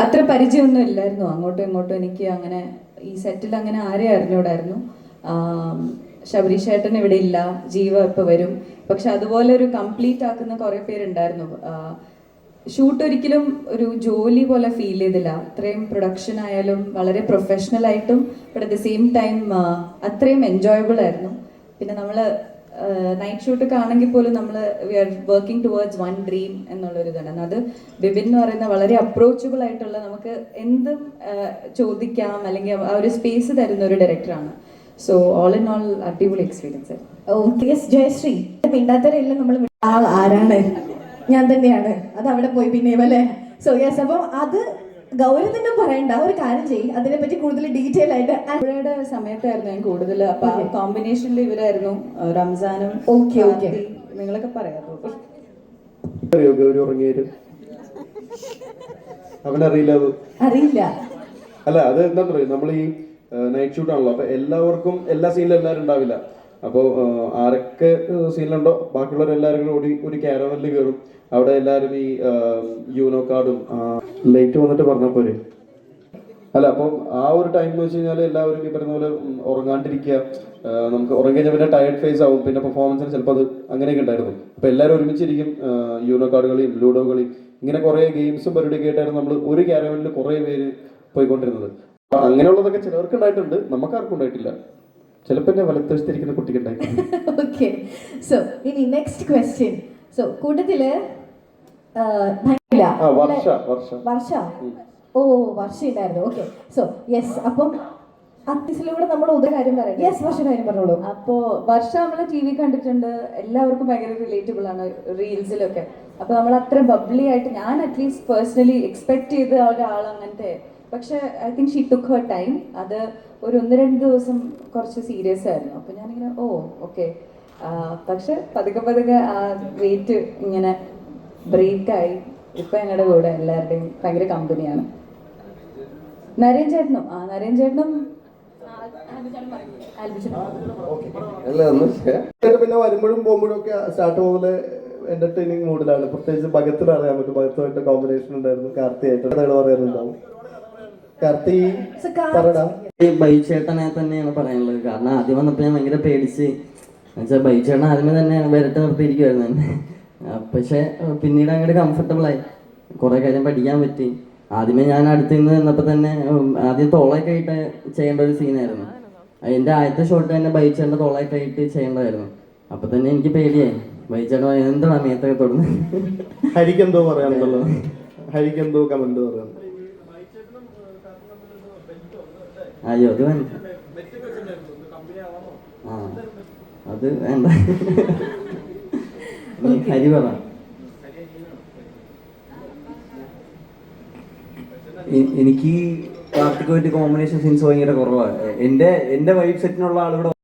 അത്ര പരിചയമൊന്നും ഇല്ലായിരുന്നു. അങ്ങോട്ടും ഇങ്ങോട്ടും എനിക്ക് അങ്ങനെ ഈ സെറ്റിൽ അങ്ങനെ ആരെയും അറിഞ്ഞൂടായിരുന്നു. ശബരീഷ് ഇവിടെ ഇല്ല. ജീവ ഇപ്പൊ വരും. പക്ഷെ അതുപോലെ ഒരു കംപ്ലീറ്റ് ആക്കുന്ന കുറെ പേരുണ്ടായിരുന്നു. ഷൂട്ട് ഒരിക്കലും ഒരു ജോലി പോലെ ഫീൽ ചെയ്തില്ല. അത്രയും പ്രൊഡക്ഷൻ ആയാലും വളരെ പ്രൊഫഷണൽ ആയിട്ടും but at the same time അത്രയും എൻജോയബിൾ ആയിരുന്നു. പിന്നെ നമ്മൾ നൈറ്റ് ഷൂട്ട് ആണെങ്കിൽ പോലും നമ്മൾ we are working towards one dream എന്നുള്ളൊരു ഇതാണ്. അത് ബിബിൻ എന്ന് പറയുന്ന വളരെ അപ്രോച്ചബിൾ ആയിട്ടുള്ള നമുക്ക് എന്തും ചോദിക്കാം അല്ലെങ്കിൽ ആ ഒരു സ്പേസ് തരുന്ന ഒരു ഡയറക്ടറാണ് സോ ഓൾ ഇൻ ഓൾ അടിപൊളി എക്സ്പീരിയൻസ് ഓക്കെ ജയശ്രീ മിണ്ടാത്തവരെല്ലാം നമ്മൾ ആരാണ്? ഞാൻ തന്നെയാണ്. അത് അവിടെ പോയി പിന്നെ അല്ലേ? സോ യെസ് അപ്പം അത് ഗൗരവത്തിന്റെ പറയണ്ട ഒരു കാര്യം ചെയ്യും. അതിനെപ്പറ്റി കൂടുതൽ ഡീറ്റെയിൽ ആയിട്ട് ആ- സമയത്തായിരുന്നു ഞാൻ കൂടുതൽ. അപ്പൊ കോമ്പിനേഷനിൽ ഇവരായിരുന്നു റംസാനും ഓക്കെ ഓക്കെ നിങ്ങളൊക്കെ പറയാമോ അവനറിയില്ല അത് അറിയില്ല. അല്ല അത് എന്താ പറയുക നമ്മൾ ഈ നൈറ്റ് ഷൂട്ട് ആണല്ലോ. അപ്പൊ എല്ലാവർക്കും എല്ലാ സീനിലും എല്ലാവരും ഉണ്ടാവില്ല. അപ്പോൾ ആരൊക്കെ സീനിലുണ്ടോ? ബാക്കിയുള്ളവർ എല്ലാവരും കൂടി ഒരു ക്യാരവനിൽ കയറും അവിടെ എല്ലാവരും ഈ യൂനോ കാർഡും ലൈറ്റ് വന്നിട്ട് പറഞ്ഞ അല്ല അപ്പം ആ ഒരു ടൈം എന്ന് വെച്ച് കഴിഞ്ഞാൽ എല്ലാവരും ഈ പറയുന്ന പോലെ ഉറങ്ങാണ്ടിരിക്കുക. നമുക്ക് ഉറങ്ങി പിന്നെ ടയർഡ് ഫേസ് ആവും. പിന്നെ പെർഫോമൻസിന് ചിലപ്പോൾ അത് അങ്ങനെയൊക്കെ ഉണ്ടായിരുന്നു. അപ്പോൾ എല്ലാവരും ഒരുമിച്ചിരിക്കും യൂനോ കാർഡ് കളിയും ലൂഡോ കളി ഇങ്ങനെ കുറേ ഗെയിംസും പരിപാടിയൊക്കെ ആയിട്ടായിരുന്നു നമ്മൾ ഒരു ക്യാരവനിൽ കുറേ പേര് പോയിക്കൊണ്ടിരുന്നത്. അങ്ങനെയുള്ളതൊക്കെ ചിലർക്ക് ഉണ്ടായിട്ടുണ്ട്. നമുക്കാർക്കും ഉണ്ടായിട്ടില്ല. ചിലപ്പോൾ എന്നെ വലത്തുവശത്തിരിക്കുന്ന കുട്ടിക്ക് ഉണ്ടായിട്ടുണ്ട് ഓക്കെ സോ ഇനി നെക്സ്റ്റ് ക്വസ്റ്റ്യൻ സോ കൂട്ടത്തിൽ വർഷ വർഷ. ഓ വർഷ ഉണ്ടായിരുന്നു. ഓക്കെ സോ യെസ് അപ്പം അത്യസിലൂടെ നമ്മൾ ഉദയ കാര്യം പറയാം യെസ് വർഷ കാര്യം പറഞ്ഞോളൂ. അപ്പോ വർഷ നമ്മൾ ടി വി കണ്ടിട്ടുണ്ട്. എല്ലാവർക്കും ഭയങ്കര റിലേറ്റബിൾ ആണ് റീൽസിലൊക്കെ അപ്പൊ നമ്മൾ അത്ര ബബ്ലി ആയിട്ട് ഞാൻ അറ്റ്ലീസ്റ്റ് പേഴ്സണലി എക്സ്പെക്ട് ചെയ്ത ഒരാൾ അങ്ങനത്തെ. പക്ഷെ I think she took her time അത് ഒരു ഒന്ന് രണ്ട് ദിവസം കുറച്ച് സീരിയസ് ആയിരുന്നു. അപ്പൊ ഞാനിങ്ങനെ ഓ ഓക്കെ പക്ഷെ പതുക്കെ പതുക്കെ ആ വെയിറ്റ് ഇങ്ങനെ ബ്രേക്കായി ഇപ്പൊ ഞങ്ങളുടെ കൂടെ എല്ലാവരുടെയും ഭയങ്കര കമ്പനിയാണ് നരേൻ ചേട്ടനും ആ നരേൻ ചേട്ടനും പിന്നെ വരുമ്പോഴും പോകുമ്പോഴും ഒക്കെ സ്റ്റാർട്ട് മുതൽ എന്റർടൈനിങ് മൂഡിലാണ് പ്രത്യേകിച്ച് ഭഗത്തിൽ അറിയാൻ പറ്റും. ഭഗത്തുമായിട്ട് കോമ്പിനേഷൻ ഉണ്ടായിരുന്നു. കാർത്തിയായിട്ട്. പറയാറുണ്ടാവും കാർത്തി പറടാ. ബൈച്ചേട്ടനെ തന്നെയാണ് പറയാനുള്ളത്. കാരണം ആദ്യം വന്നപ്പോൾ ഞാൻ ഭയങ്കര പേടിച്ച്. എന്നുവെച്ചാൽ ബൈച്ചേട്ടൻ ആദ്യമേ തന്നെ വരട്ട് നിർത്തിയിരിക്കുമായിരുന്നു പക്ഷെ പിന്നീട് അങ്ങോട്ട് കംഫർട്ടബിൾ ആയി. കുറേ കാര്യം പഠിക്കാൻ പറ്റി. ആദ്യമേ ഞാൻ അടുത്ത് നിന്ന് നിന്നപ്പോൾ തന്നെ ആദ്യം തോളൊക്കെ ആയിട്ട് ചെയ്യേണ്ട ഒരു സീനായിരുന്നു. എന്റെ ആദ്യത്തെ ഷോട്ട് തന്നെ ബൈച്ചേട്ടന്റെ തോളൊക്കെ ആയിട്ട് ചെയ്യേണ്ടതായിരുന്നു. അപ്പം തന്നെ എനിക്ക് പേടിയായി. ബൈച്ചേട്ടൻ എന്താണ് മേത്തൊക്കെ തൊടുന്നത് ഹരിക്കെന്തോ പറയാനുണ്ടല്ലോ ഹരിക്ക് എന്തോ കമന്റ് പറയാൻ. അയ്യോ അത് വേണ്ട. ആ അത് വേണ്ട. ഹരി പറ. എനിക്ക് പറ്റിയ കോമ്പിനേഷൻ സീൻസ് ഭയങ്കര കുറവാണ് എന്റെ എന്റെ വൈബ് സെറ്റിനുള്ള ആളിവിടെ